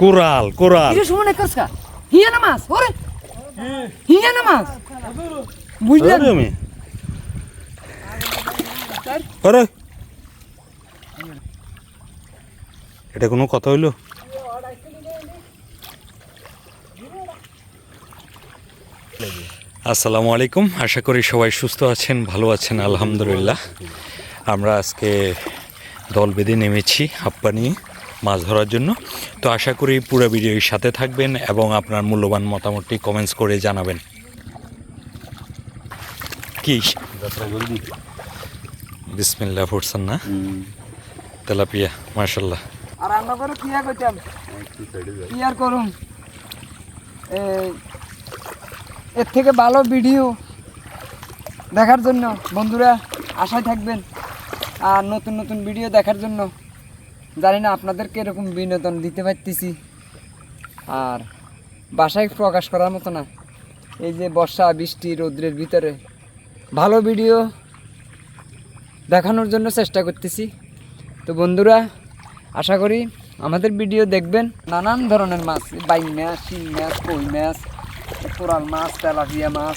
Coral coral. কিরে সুমন এক কাজকা হিয়া না মাছ ওরে। হিয়া না মাছ বুঝলেন আরে আরে এটা কোনো কথা হইল? আসসালামু আলাইকুম। আশা করি সবাই সুস্থ আছেন ভালো আছেন আলহামদুলিল্লাহ। আমরা আজকে দল বেঁধে নেমেছি হাপ্পা নিয়ে। মাছ ধরার জন্য। তো আশা করি পুরো ভিডিওর সাথে থাকবেন এবং আপনার মূল্যবান মতামতটি কমেন্টস করে জানাবেন। কি? বিসমিল্লাহ ফুটছেন না? তেলাপিয়া মার্শাল্লাহ আর আমরা করে করুন এর থেকে ভালো ভিডিও দেখার জন্য বন্ধুরা আশায় থাকবেন। আর নতুন নতুন ভিডিও দেখার জন্য জানি না আপনাদেরকে এরকম বিনোদন দিতে পারতেছি। আর বাসায় প্রকাশ করার মতো না। এই যে বর্ষা, বৃষ্টি, রৌদ্রের ভিতরে। ভালো ভিডিও দেখানোর জন্য চেষ্টা করতেছি। তো বন্ধুরা, আশা করি আমাদের ভিডিও দেখবেন। নানান ধরনের মাছ, বাইং মাছ, শিং মাছ, কই মাছ, কোরাল মাছ, তেলাপিয়া মাছ,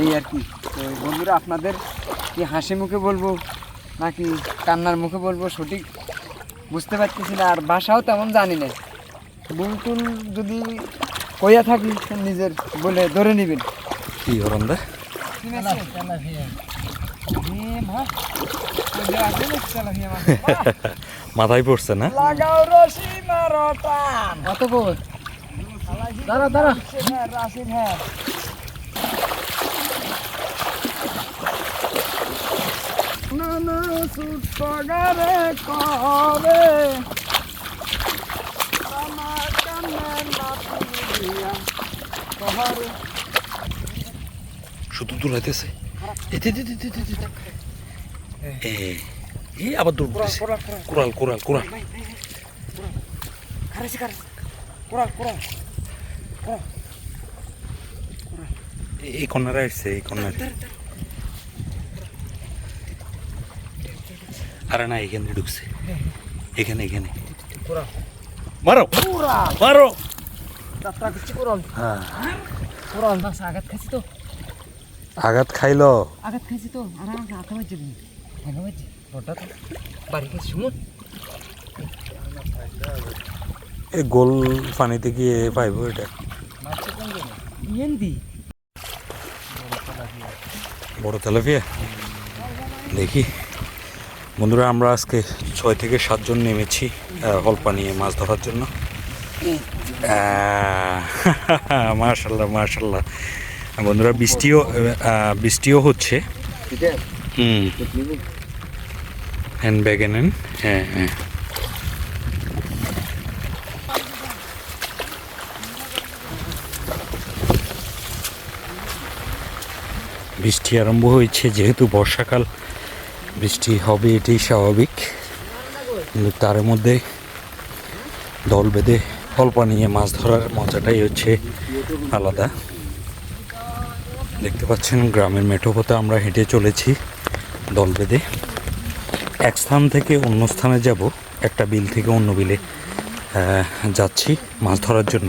এই আর কি। তো বন্ধুরা, আপনাদের কি হাসি মুখে বলব নাকি কান্নার মুখে বলব সঠিক? বুঝতে পারতেছি না আর ভাষাও তেমন জানি না। বুলটুল যদি কইয়া থাকি নিজের বলে ধরে নিবেন। কি হরন দা? মাথায় পড়ছে না? লাগাও রশি মারো টান কত কই দাঁড়া। দাঁড়া রাশি হ্যাঁ। পগারে কবে? আমার কান্নার মাটি দিয়া কহরে শুধু দৌড়াইতেছে এতে এতে এতে এতে এতে এ এ আবার দৌড় কোরাল। Coral coral. এই কর্নারে আসছে এই কর্নারে আরে না এখানে ঢুকছে। এখানে এখানে। মারো। মারো। হ্যাঁ। মাছ আঘাত খাইছি তো। আঘাত খাইলো? আঘাত খাইছি তো। আর বাড়ি খাইছি শুনুন এই গোল পানিতে গিয়ে পাইব এটা। বড় তেলাপিয়া। দেখি। বন্ধুরা, আমরা আজকে ছয় থেকে সাতজন নেমেছি হলপা নিয়ে মাছ ধরার জন্য। মার্শাল্লাহ মার্শাল্লাহ বন্ধুরা, বৃষ্টিও বৃষ্টিও হচ্ছে। হ্যান্ড ব্যাগে হ্যাঁ হ্যাঁ। বৃষ্টি আরম্ভ হয়েছে, যেহেতু বর্ষাকাল। বৃষ্টি হবে, এটাই স্বাভাবিক। কিন্তু তার মধ্যে দল বেঁধে অল্প নিয়ে মাছ ধরার মজাটাই হচ্ছে আলাদা। দেখতে পাচ্ছেন, গ্রামের মেঠো পথে আমরা হেঁটে চলেছি দল বেঁধে। এক স্থান থেকে অন্য স্থানে যাব, একটা বিল থেকে অন্য বিলে যাচ্ছি মাছ ধরার জন্য।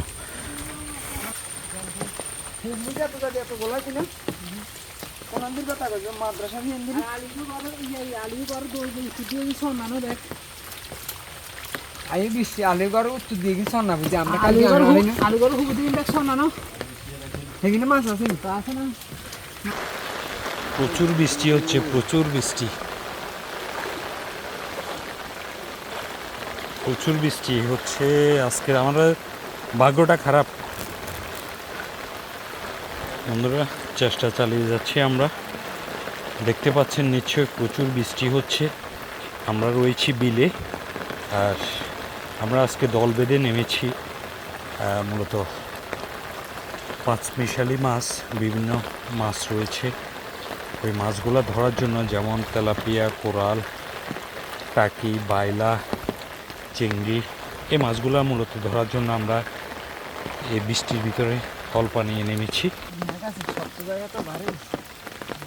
আই বৃষ্টি আলিগড় উত্তর দিয়ে গেছি সন্না বুঝি? আমরা কালি আলুগড় আনাই না আলুগড় হুবু দিন দেখছ না না? সেখানে মাছ আছে তা আছে না। প্রচুর বৃষ্টি হচ্ছে প্রচুর বৃষ্টি। প্রচুর বৃষ্টি হচ্ছে আজকে আমাদের ভাগ্যটা খারাপ। বন্ধুরা, চেষ্টা চালিয়ে যাচ্ছি আমরা। দেখতে পাচ্ছেন নিশ্চয়ই প্রচুর বৃষ্টি হচ্ছে। আমরা রয়েছি বিলে আর আমরা আজকে দল বেঁধে নেমেছি মূলত পাঁচ মিশালি মাছ, বিভিন্ন মাছ রয়েছে। ওই মাছগুলো ধরার জন্য যেমন তেলাপিয়া, কোরাল, টাকি, বাইলা, চিংড়ি, এই মাছগুলো মূলত ধরার জন্য আমরা এই বৃষ্টির ভিতরে কল্পা নিয়ে নেমেছি।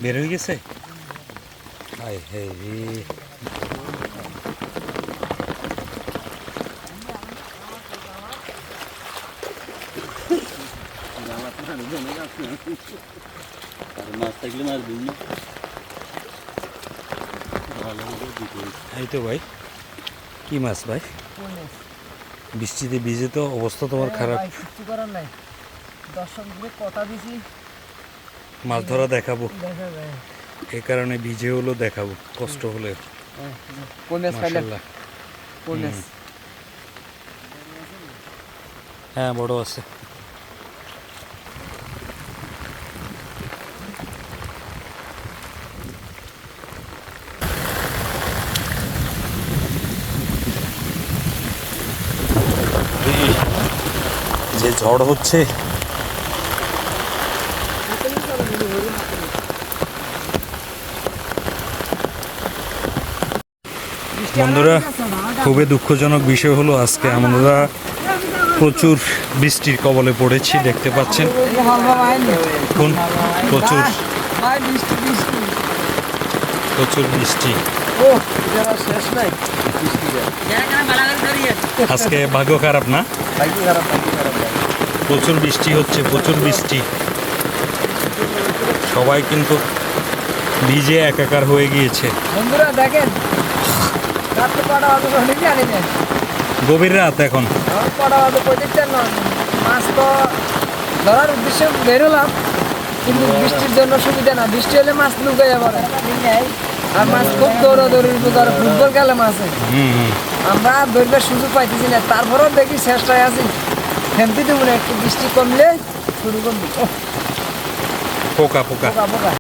বের হয়ে গেছে? হাই হে। মাছ থাকলে এই তো ভাই কি মাছ ভাই? বৃষ্টিতে ভিজে তো অবস্থা তোমার খারাপ। কিছু করার নাই। কথা দিছি মাছ ধরা দেখাবো। এ কারণে ভিজে হলো দেখাবো কষ্ট হলে। হ্যাঁ বড় আছে। যে ঝড় হচ্ছে বন্ধুরা, খুবই দুঃখজনক বিষয় হলো আজকে আমরা প্রচুর বৃষ্টির কবলে পড়েছি, দেখতে পাচ্ছেন। প্রচুর। প্রচুর বৃষ্টি। আজকে ভাগ্য খারাপ না। প্রচুর বৃষ্টি হচ্ছে, প্রচুর বৃষ্টি। সবাই কিন্তু ভিজে একাকার হয়ে গিয়েছে। বন্ধুরা, দেখেন রাত্রে কটা বাজে অনেক জানি না গভীর রাত এখন। কটা বাজে প্রত্যেকটা মাছ তো ধরার উদ্দেশ্যে বেরোলাম কিন্তু বৃষ্টির জন্য সুবিধা না। বৃষ্টি হলে মাছ লুকে যাবে আর মাছ খুব দৌড়াদৌড়ির উপকার। ফুটবল খেলে মাছে। হুম হুম। আমরা ধরবার সুযোগ পাইতেছি না। তারপরেও দেখি চেষ্টায় আছি। থেমতে দেবো না একটু বৃষ্টি কমলে শুরু করব। পোকা। পোকা পোকা।